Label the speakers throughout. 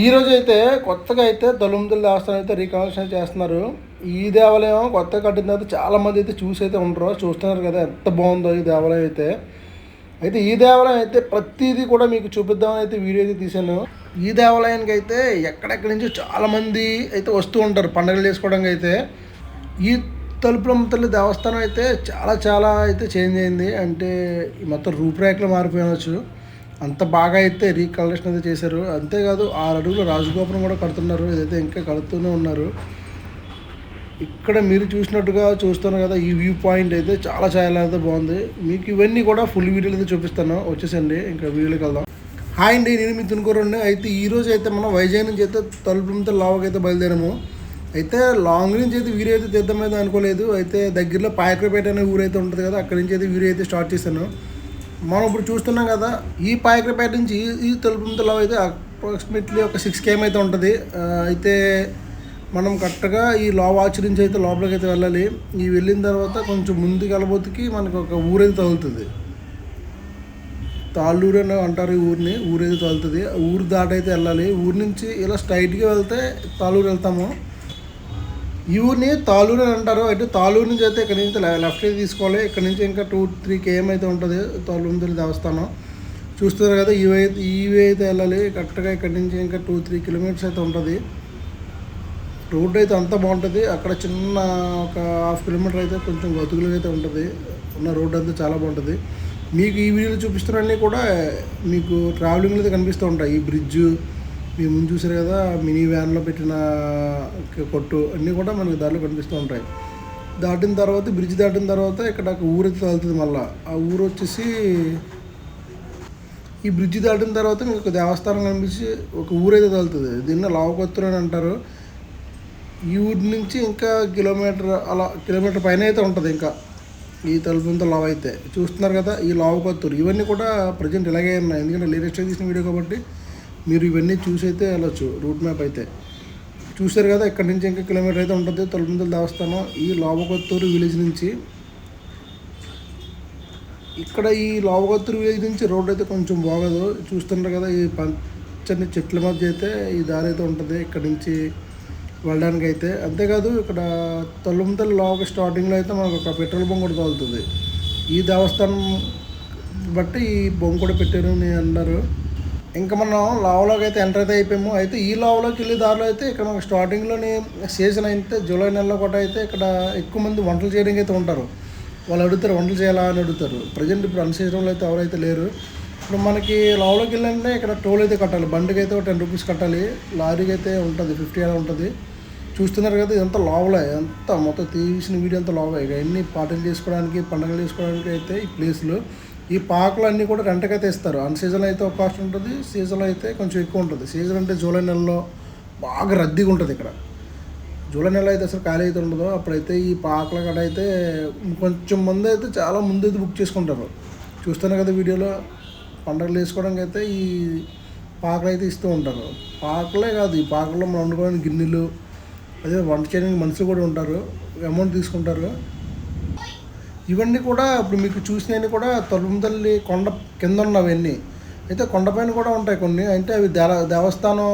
Speaker 1: ఈ అయితే కొత్తగా అయితే తొలుముదల దేవస్థానం అయితే రీకన్స్ట్రక్షన్ చేస్తున్నారు. ఈ దేవాలయం కొత్తగా కట్టిన తర్వాత చాలా మంది అయితే చూసి అయితే ఉండరు. చూస్తున్నారు కదా ఎంత బాగుందో ఈ దేవాలయం అయితే. అయితే ఈ దేవాలయం అయితే ప్రతిదీ కూడా మీకు చూపిద్దామని అయితే వీడియో అయితే తీశాను. ఈ దేవాలయానికి అయితే ఎక్కడెక్కడి నుంచి చాలామంది అయితే వస్తూ ఉంటారు పండుగలు చేసుకోవడానికి అయితే. ఈ తలుపులమ్మ తల్లి దేవస్థానం అయితే చాలా చాలా అయితే చేంజ్ అయింది. అంటే మొత్తం రూపురేఖలు మారిపోయినచ్చు అంత బాగా అయితే రీకలరేషన్ అయితే చేశారు. అంతేకాదు ఆరు అడుగులు రాజగోపురం కూడా కడుతున్నారు. ఇదైతే ఇంకా కడుతూనే ఉన్నారు. ఇక్కడ మీరు చూసినట్టుగా చూస్తున్నారు కదా ఈ వ్యూ పాయింట్ అయితే చాలా చాలా అయితే బాగుంది. మీకు ఇవన్నీ కూడా ఫుల్ వీడియోలు అయితే చూపిస్తాను. వచ్చేసండి ఇంకా వీడియోకి వెళ్దాం. హాయ్ అండి నేను మీ తునుకోరండి అయితే ఈరోజు అయితే మనం వైజాగ్ నుంచి అయితే తలుపులతో లావకి అయితే బయలుదేరాము. అయితే లాంగ్ నుంచి అయితే వీడియో అయితే తీద్దామైతే అనుకోలేదు. అయితే దగ్గరలో పాయకరపేట అనే ఊరైతే ఉంటుంది కదా అక్కడి నుంచి అయితే వీడియో అయితే స్టార్ట్ చేశాను. మనం ఇప్పుడు చూస్తున్నాం కదా ఈ పాయకరపేట నుంచి ఈ- ఈ తలుపులతో అయితే అప్రాక్సిమేట్లీ ఒక సిక్స్ కేఎం అయితే ఉంటుంది అయితే మనం కరెక్ట్గా ఈ లావ్ ఆచరించి అయితే లోపలికి అయితే వెళ్ళాలి. ఈ వెళ్ళిన తర్వాత కొంచెం ముందుకు వెళ్ళబోతుకి మనకు ఒక ఊరైతే తగులుతుంది. తాళ్ళూరు అని అంటారు ఈ ఊరిని ఊరైతే తగులుతుంది. ఊరు దాటైతే వెళ్ళాలి. ఊరి నుంచి ఇలా స్ట్రైట్గా వెళ్తే తాళ్ళూరు వెళ్తాము. ఈ ఊరిని తాళూరు అని అంటారు. అయితే తాళూరు నుంచి అయితే ఇక్కడ నుంచి లెఫ్ట్ అయితే తీసుకోవాలి. ఇక్కడ నుంచి ఇంకా టూ త్రీ కేఎం అయితే ఉంటుంది తాళూరు దేవస్థానం. చూస్తున్నారు కదా ఇవి అయితే ఇవి అయితే వెళ్ళాలి. కరెక్ట్గా ఇక్కడ నుంచి ఇంకా టూ త్రీ కిలోమీటర్స్ అయితే ఉంటుంది. రోడ్ అయితే అంతా బాగుంటుంది. అక్కడ చిన్న ఒక హాఫ్ కిలోమీటర్ అయితే కొంచెం గతుకులు అయితే ఉంటుంది. ఉన్న రోడ్ అంతా చాలా బాగుంటుంది. మీకు ఈ వీడియోలో చూపిస్తున్నవన్నీ కూడా మీకు ట్రావెలింగ్లో అయితే కనిపిస్తూ ఉంటాయి. ఈ బ్రిడ్జ్ మీ ముందు చూసారు కదా మినీ వ్యాన్లో పెట్టిన కొట్టు అన్నీ కూడా మనకి దారిలో కనిపిస్తూ ఉంటాయి. దాటిన తర్వాత బ్రిడ్జ్ దాటిన తర్వాత ఇక్కడ ఒక ఊరు అయితే తగులుతుంది మళ్ళీ. ఆ ఊరు వచ్చేసి ఈ బ్రిడ్జ్ దాటిన తర్వాత మీకు ఒక దేవస్థానం కనిపించి ఒక ఊరైతే తగులుతుంది. దీన్ని లావకొత్తురు అని అంటారు. ఈ ఊరి నుంచి ఇంకా కిలోమీటర్ అలా కిలోమీటర్ పైన అయితే ఉంటుంది ఇంకా. ఈ తలుపుంత లావ్ అయితే. చూస్తున్నారు కదా ఈ లావు ఇవన్నీ కూడా ప్రజెంట్ ఇలాగే ఉన్నాయి. ఎందుకంటే లేటెస్ట్గా తీసిన వీడియో కాబట్టి మీరు ఇవన్నీ చూసి అయితే వెళ్ళొచ్చు రూట్ మ్యాప్ అయితే. చూశారు కదా ఇక్కడ నుంచి ఇంకా కిలోమీటర్ అయితే ఉంటుంది తలుపుంతల దేవస్థానం. ఈ లావకొత్తూరు విలేజ్ నుంచి ఇక్కడ ఈ లావకొత్తూరు విలేజ్ నుంచి రోడ్ అయితే కొంచెం బాగోదు. చూస్తున్నారు కదా ఈ పచ్చని చెట్ల మధ్య అయితే ఈ దారి అయితే ఉంటుంది ఇక్కడ నుంచి వెళ్ళడానికి అయితే. అంతేకాదు ఇక్కడ తొలుముతల లోక స్టార్టింగ్లో అయితే మనకు ఒక పెట్రోల్ బంక్ కూడా తగులుతుంది. ఈ దేవస్థానం బట్టి ఈ బొంగు కూడా పెట్టారు అని అన్నారు. ఇంకా మనం లావలోకి అయితే ఎంటర్ అయితే అయిపోయాము. అయితే ఈ లావలోకి వెళ్ళే దారిలో అయితే ఇక్కడ మనకు స్టార్టింగ్లోని సీజన్ అయితే జూలై నెలలో కూడా అయితే ఇక్కడ ఎక్కువ మంది వంటలు చేయడానికి అయితే ఉంటారు. వాళ్ళు అడుగుతారు వంటలు చేయాలా అని అడుగుతారు. ప్రజెంట్ ఇప్పుడు అన్సీజన్లో అయితే ఎవరైతే లేరు ఇప్పుడు మనకి లావులోకి వెళ్ళాలంటే ఇక్కడ టోల్ అయితే కట్టాలి. బండికి అయితే ఒక టెన్ రూపీస్ కట్టాలి. లారీకి అయితే ఉంటుంది ఫిఫ్టీ అలా ఉంటుంది. చూస్తున్నారు కదా ఇదంతా లావులే. అంత మొత్తం తీసిన వీడియో అంతా లావే. ఇక అన్ని పాటలు చేసుకోవడానికి పండుగలు చేసుకోవడానికి అయితే ఈ ప్లేస్లో ఈ పాకులు అన్నీ కూడా రెంట్కైతే ఇస్తారు. అన్ సీజన్ అయితే ఒక కాస్ట్ ఉంటుంది సీజన్ అయితే కొంచెం ఎక్కువ ఉంటుంది. సీజన్ అంటే జూలై నెలలో బాగా రద్దీగా ఉంటుంది ఇక్కడ. జూలై నెల అయితే అసలు ఖాళీ అయితే ఉండదు. అప్పుడైతే ఈ పాకల కాడ అయితే కొంచెం మంది అయితే చాలా ముందు అయితే బుక్ చేసుకుంటారు. చూస్తాను కదా వీడియోలో పండగలు వేసుకోవడానికి అయితే ఈ పాకలు అయితే ఇస్తూ ఉంటారు. పాకలే కాదు ఈ పాకల్లో మనం వండుకోవడానికి గిన్నెలు అదే వంట చేయడానికి మనుషులు కూడా ఉంటారు. అమౌంట్ తీసుకుంటారు. ఇవన్నీ కూడా ఇప్పుడు మీకు చూసినవి కూడా తలుపుతల్లి కొండ కింద ఉన్నవన్నీ అయితే కొండపైన కూడా ఉంటాయి కొన్ని. అంటే అవి దేవ దేవస్థానం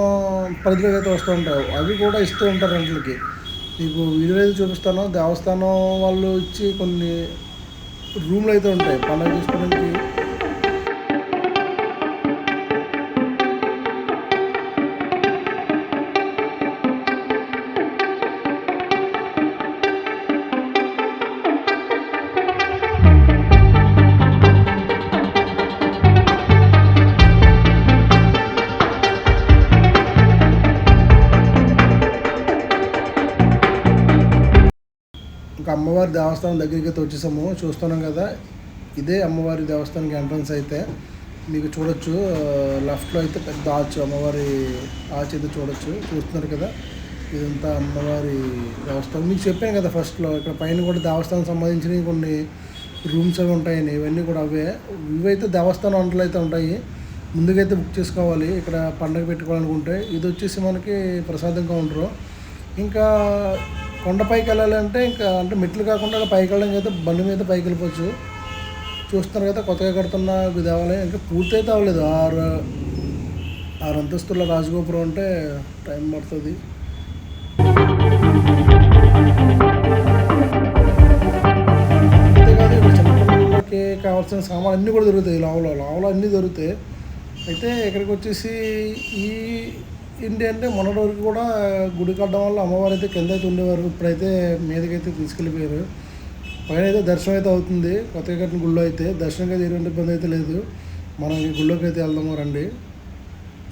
Speaker 1: పరిధిలో అయితే వస్తూ ఉంటాయి అవి కూడా ఇస్తూ ఉంటారు రెంట్లకి మీకు వీడియో అయితే చూపిస్తాను. దేవస్థానం వాళ్ళు ఇచ్చి కొన్ని రూమ్లు అయితే ఉంటాయి. పండుగ చేసుకోవడానికి అమ్మవారి దేవస్థానం దగ్గరికి అయితే వచ్చేసాము. చూస్తున్నాం కదా ఇదే అమ్మవారి దేవస్థానానికి ఎంట్రన్స్ అయితే. మీకు చూడొచ్చు లెఫ్ట్లో అయితే పెద్ద ఆర్చ్ అమ్మవారి ఆర్చ్ అయితే చూడొచ్చు. చూస్తున్నారు కదా ఇదంతా అమ్మవారి దేవస్థానం. మీకు చెప్పాను కదా ఫస్ట్లో ఇక్కడ పైన కూడా దేవస్థానం సంబంధించిన కొన్ని రూమ్స్ అవి ఉంటాయని ఇవన్నీ కూడా అవే. ఇవైతే దేవస్థానం వంటలు అయితే ఉంటాయి. ముందుకైతే బుక్ చేసుకోవాలి ఇక్కడ పండగ పెట్టుకోవాలనుకుంటే. ఇది వచ్చేసి మనకి ప్రసాదం కౌంటరు ఇంకా కొండపైకి వెళ్ళాలంటే ఇంకా అంటే మెట్లు కాకుండా పైకి వెళ్ళడానికి అయితే బండి మీద పైకి వెళ్ళిపోవచ్చు. చూస్తున్నారు కదా కొత్తగా కడుతున్న దేవాలయం ఇంకా పూర్తి అయితే అవ్వలేదు. ఆరు ఆరు అంతస్తుల రాజగోపురం అంటే టైం పడుతుంది. అంతేకాదు ఇక్కడ చిన్నపిల్లలకి కావాల్సిన సామాన్లు అన్నీ కూడా దొరుకుతాయి లావులో లావులో అన్నీ దొరుకుతాయి. అయితే ఇక్కడికి వచ్చేసి ఈ ఏంటి అంటే మొన్నటి వరకు కూడా గుడి కట్టడం వల్ల అమ్మవారు అయితే కింద అయితే ఉండేవారు. ఇప్పుడైతే మీదకైతే తీసుకెళ్ళిపోయారు. పైన అయితే దర్శనం అయితే అవుతుంది. కొత్తగా కట్టిన గుళ్ళో అయితే దర్శనంగా ఎటువంటి ఇబ్బంది అయితే లేదు. మనం ఈ గుళ్ళోకి అయితే వెళ్దాము రండి.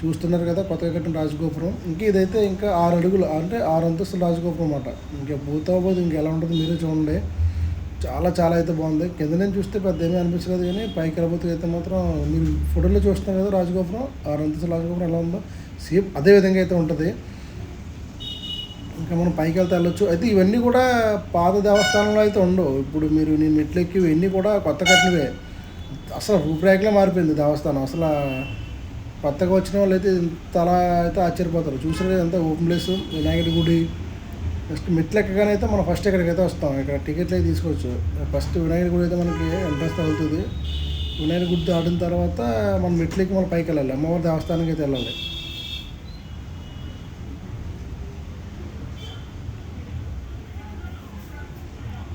Speaker 1: చూస్తున్నారు కదా కొత్తగా కట్టిన రాజగోపురం. ఇంకా ఇదైతే ఇంకా ఆరు అడుగులు. అంటే ఆరు అంతస్తుల రాజగోపురం అన్నమాట. ఇంకా పూర్తవబోదు ఇంకా ఎలా ఉంటుంది మీరే చూడండి. చాలా చాలా అయితే బాగుంది. కింద నుంచి చూస్తే పెద్ద ఏమీ అనిపించలేదు కానీ పైకి వెళ్ళబోతు అయితే మాత్రం మీరు ఫోటోలో చూస్తున్నారు కదా రాజగోపురం. ఆరు అంతస్తుల రాజగోపురం ఎలా ఉందో. సేమ్ అదే విధంగా అయితే ఉంటుంది. ఇంకా మనం పైకి వెళ్తే వెళ్ళొచ్చు. అయితే ఇవన్నీ కూడా పాత దేవస్థానంలో అయితే ఉండవు. ఇప్పుడు మీరు నేను మెట్లెక్కి ఇవన్నీ కూడా కొత్త కట్టినవే. అసలు రూపురేఖలే మారిపోయింది దేవస్థానం. అసలు కొత్తగా వచ్చిన వాళ్ళు అయితే తలా అయితే ఆశ్చర్యపోతారు. చూసారు ఎంత ఓపెన్ ప్లేస్ వినాయకుడి గుడి. నెక్స్ట్ మెట్లు ఎక్కగానే అయితే మనం ఫస్ట్ ఇక్కడికైతే వస్తాం. ఇక్కడ టికెట్లు అయితే తీసుకోవచ్చు. ఫస్ట్ వినాయకుడి గుడి అయితే మనకి ఎంట్రెన్స్ తగులుతుంది. వినాయకుడి గుడి దాటిన తర్వాత మనం మెట్లెక్కి మనం పైకి వెళ్ళాలి. అమ్మవారి దేవస్థానానికి అయితే వెళ్ళాలి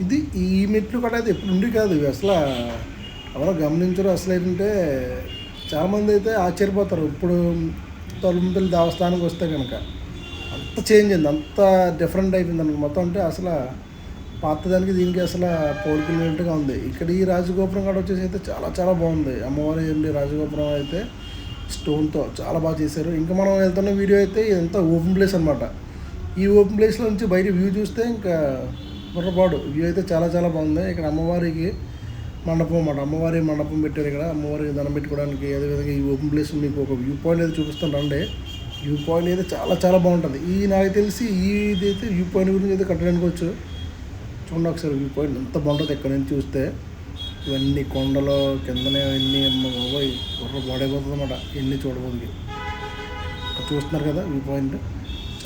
Speaker 1: ఇది ఈ మెట్లు కూడా అయితే ఎప్పుడు ఉండి కాదు. ఇవి అసలు ఎవరో గమనించరు. అసలు ఏంటంటే చాలామంది అయితే ఆశ్చర్యపోతారు. ఇప్పుడు తొలముతల దేవస్థానానికి వస్తే కనుక అంత చేంజ్ అయింది. అంత డిఫరెంట్ అయిపోయింది అనమాట మొత్తం అంటే అసలు పాతదానికి దీనికి అసలు పోలికినట్టుగా ఉంది. ఇక్కడ ఈ రాజగోపురం కూడా వచ్చేసి అయితే చాలా చాలా బాగుంది. అమ్మవారి ఏంటి రాజగోపురం అయితే స్టోన్తో చాలా బాగా చేశారు. ఇంకా మనం వెళ్తున్న వీడియో అయితే ఇదంతా ఓపెన్ ప్లేస్ అనమాట ఈ ఓపెన్ ప్లేస్లో నుంచి బయట వ్యూ చూస్తే ఇంకా బుర్రపాడు వ్యూ అయితే చాలా చాలా బాగుంది. ఇక్కడ అమ్మవారికి మండపం అన్నమాట. అమ్మవారి మండపం పెట్టారు ఇక్కడ. అమ్మవారికి దండం పెట్టుకోవడానికి అదేవిధంగా ఈ ఓపెన్ ప్లేస్ మీకు ఒక వ్యూ పాయింట్ అయితే చూపిస్తాను. రండి. వ్యూ పాయింట్ అయితే చాలా చాలా బాగుంటుంది. ఈ నాకు తెలిసి ఈ ఇది అయితే వ్యూ పాయింట్ గురించి అయితే కట్టడానికి వచ్చు చూడండి ఒకసారి వ్యూ పాయింట్ ఎంత బాగుంటుంది ఇక్కడ నుంచి చూస్తే. ఇవన్నీ కొండలు కిందనే ఇవన్నీ బాబోయ్ బుర్ర పాడైపోతుంది అన్నమాట. ఎన్ని చూడబోదికి. చూస్తున్నారు కదా వ్యూ పాయింట్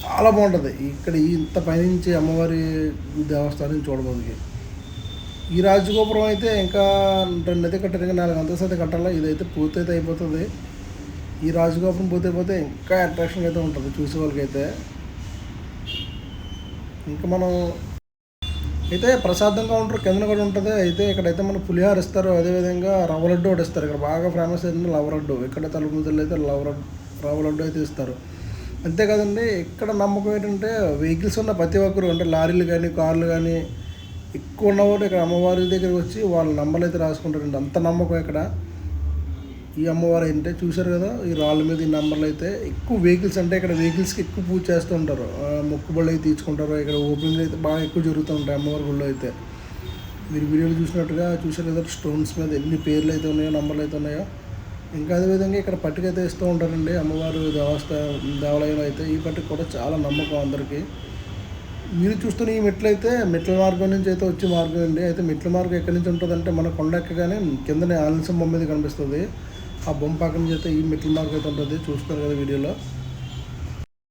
Speaker 1: చాలా బాగుంటుంది. ఇక్కడ ఇంత పైనుంచి అమ్మవారి దేవస్థానం చూడబోదికి ఈ రాజగోపురం అయితే ఇంకా రెండు అయితే కట్టారు. ఇంకా నాలుగు అంతస్తు అయితే కట్టాలా? ఇదైతే పూర్తి అయితే అయిపోతుంది. ఈ రాజగోపురం పూర్తయిపోతే ఇంకా అట్రాక్షన్ అయితే ఉంటుంది చూసే వాళ్ళకైతే. ఇంకా మనం అయితే ప్రసాదం కౌంటర్ కింద కూడా ఉంటుంది. అయితే ఇక్కడైతే మన పులిహార ఇస్తారు. అదేవిధంగా రవ్వ లడ్డు ఒకటి ఇస్తారు. ఇక్కడ బాగా ఫేమస్ అయితే లవ్ లడ్డు. ఇక్కడ తలుపు ముద్దలు అయితే లవ్ లడ్డు రవ్వ లడ్డు అయితే ఇస్తారు. అంతేకాదండి ఇక్కడ నమ్మకం ఏంటంటే వెహికల్స్ ఉన్న ప్రతి ఒక్కరు అంటే లారీలు కానీ కార్లు కానీ ఎక్కువ ఉన్నవారు ఇక్కడ అమ్మవారి దగ్గరికి వచ్చి వాళ్ళ నంబర్లు అయితే రాసుకుంటారండి. అంత నమ్మకం ఇక్కడ. ఈ అమ్మవారు ఏంటంటే చూశారు కదా ఈ రాళ్ళ మీద ఈ నంబర్లు అయితే ఎక్కువ వెహికల్స్ అంటే ఇక్కడ వెహికల్స్కి ఎక్కువ పూజ చేస్తూ ఉంటారు. మొక్కుబళ్ళు అయితే తీసుకుంటారు. ఇక్కడ ఓపెనింగ్ అయితే బాగా ఎక్కువ జరుగుతూ ఉంటాయి అమ్మవారి గుళ్ళో అయితే. మీరు వీడియోలు చూసినట్టుగా చూశారు కదా స్టోన్స్ మీద ఎన్ని పేర్లు అయితే ఉన్నాయో నంబర్లు అయితే ఉన్నాయో. ఇంకా అదేవిధంగా ఇక్కడ పట్టిక అయితే ఇస్తూ ఉంటారండి. అమ్మవారు దేవస్థ దేవాలయంలో అయితే ఈ పట్టిక కూడా చాలా నమ్మకం అందరికీ. మీరు చూస్తున్న ఈ మెట్లు అయితే మెట్ల మార్గం నుంచి అయితే వచ్చే మార్గం అండి. అయితే మెట్ల మార్గం ఎక్కడి నుంచి ఉంటుందంటే మన కొండ ఎక్కగానే కిందనే ఆలస్యం బొమ్మ మీద కనిపిస్తుంది. ఆ బొమ్మ పక్కన నుంచి అయితే ఈ మెట్ల మార్గం అయితే ఉంటుంది. చూస్తారు కదా వీడియోలో.